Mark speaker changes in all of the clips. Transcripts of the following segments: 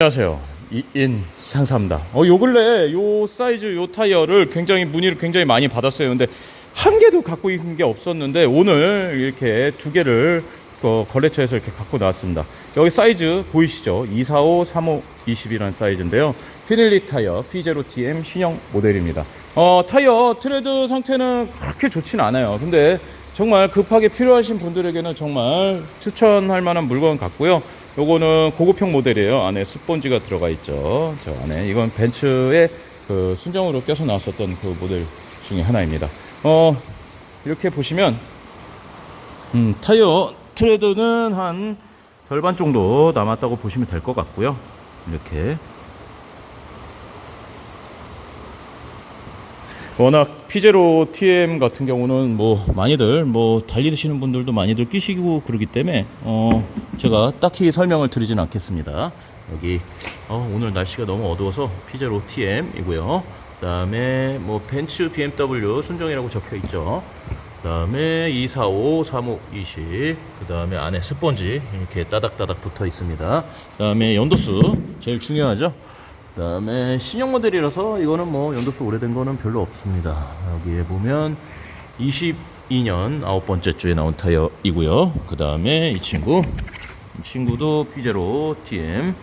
Speaker 1: 안녕하세요. 이인 상사입니다. 어, 요 근래 요 사이즈 요 타이어를 굉장히 문의를 굉장히 많이 받았어요. 근데 한 개도 갖고 있는 게 없었는데 오늘 이렇게 두 개를 그 거래처에서 이렇게 갖고 나왔습니다. 여기 사이즈 보이시죠? 245, 35, 20이라는 사이즈인데요. 피넬리 타이어 P0TM 신형 모델입니다. 어, 타이어 트레드 상태는 그렇게 좋진 않아요. 근데 정말 급하게 필요하신 분들에게는 정말 추천할 만한 물건 같고요. 요거는 고급형 모델이에요. 안에 스펀지가 들어가 있죠. 저 안에 이건 벤츠의 그 순정으로 껴서 나왔었던 그 모델 중에 하나입니다. 어 이렇게 보시면 음, 타이어 트레드는 한 절반 정도 남았다고 보시면 될 것 같고요. 이렇게 워낙 피제로 TM 같은 경우는 뭐 많이들 뭐 달리시는 분들도 많이들 끼시고 그러기 때문에 어 제가 딱히 설명을 드리진 않겠습니다. 여기 어 오늘 날씨가 너무 어두워서 피제로 TM이고요. 그다음에 뭐 벤츠 BMW 순정이라고 적혀 있죠. 그다음에 245, 35, 20. 그다음에 안에 스펀지 이렇게 따닥따닥 붙어 있습니다. 그다음에 연도수 제일 중요하죠. 그 다음에 신형 모델이라서 이거는 뭐 연도수 오래된 거는 별로 없습니다. 여기에 보면 22년 아홉 번째 주에 나온 타이어이고요. 그 다음에 이 친구 이 친구도 피제로 TM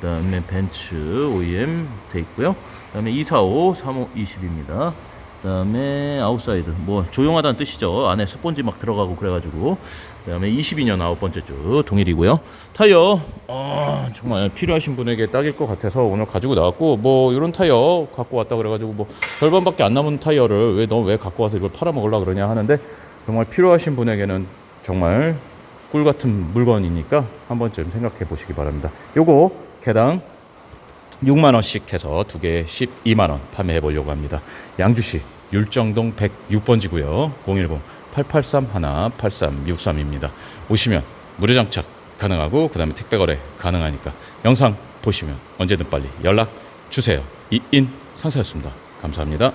Speaker 1: 그 다음에 벤츠 OEM 돼 있고요. 그 다음에 245, 35, 20입니다. 그다음에 아웃사이드 뭐 조용하다는 뜻이죠. 안에 스펀지 막 들어가고 그래가지고 그다음에 22년 아홉 번째 주 동일이고요. 타이어 어, 정말 필요하신 분에게 딱일 것 같아서 오늘 가지고 나왔고 뭐 이런 타이어 갖고 왔다 그래가지고 뭐 절반밖에 안 남은 타이어를 왜 너 왜 갖고 와서 이걸 팔아 먹으려 그러냐 하는데 정말 필요하신 분에게는 정말 꿀 같은 물건이니까 한 번쯤 생각해 보시기 바랍니다. 요거 개당 6만 원씩 해서 두 개 12만 원 판매해 보려고 합니다. 양주시 율정동 106번지고요. 010 883 1 8363입니다. 오시면 무료 장착 가능하고 그다음에 택배 거래 가능하니까 영상 보시면 언제든 빨리 연락 주세요. 이인 상사였습니다. 감사합니다.